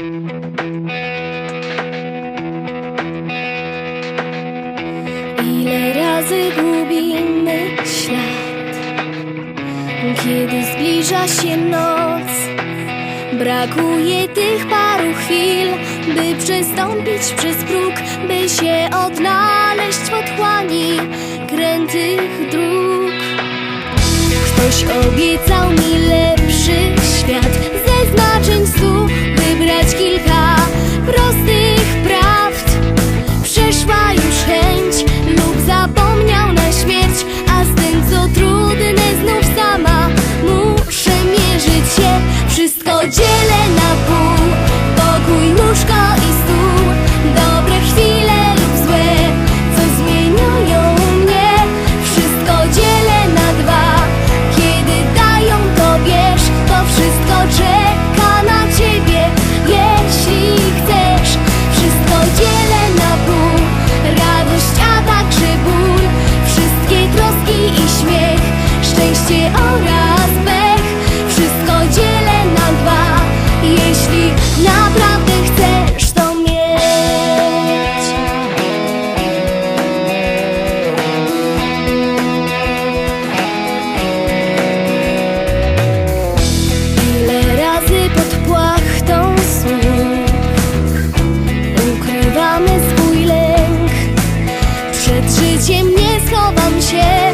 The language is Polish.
Ile razy gubimy ślad, kiedy zbliża się noc. Brakuje tych paru chwil, by przestąpić przez próg, by się odnaleźć w otchłani krętych dróg. Ktoś obiecał mi lepszy świat ze znaczeń słów. życiem nie schowam się.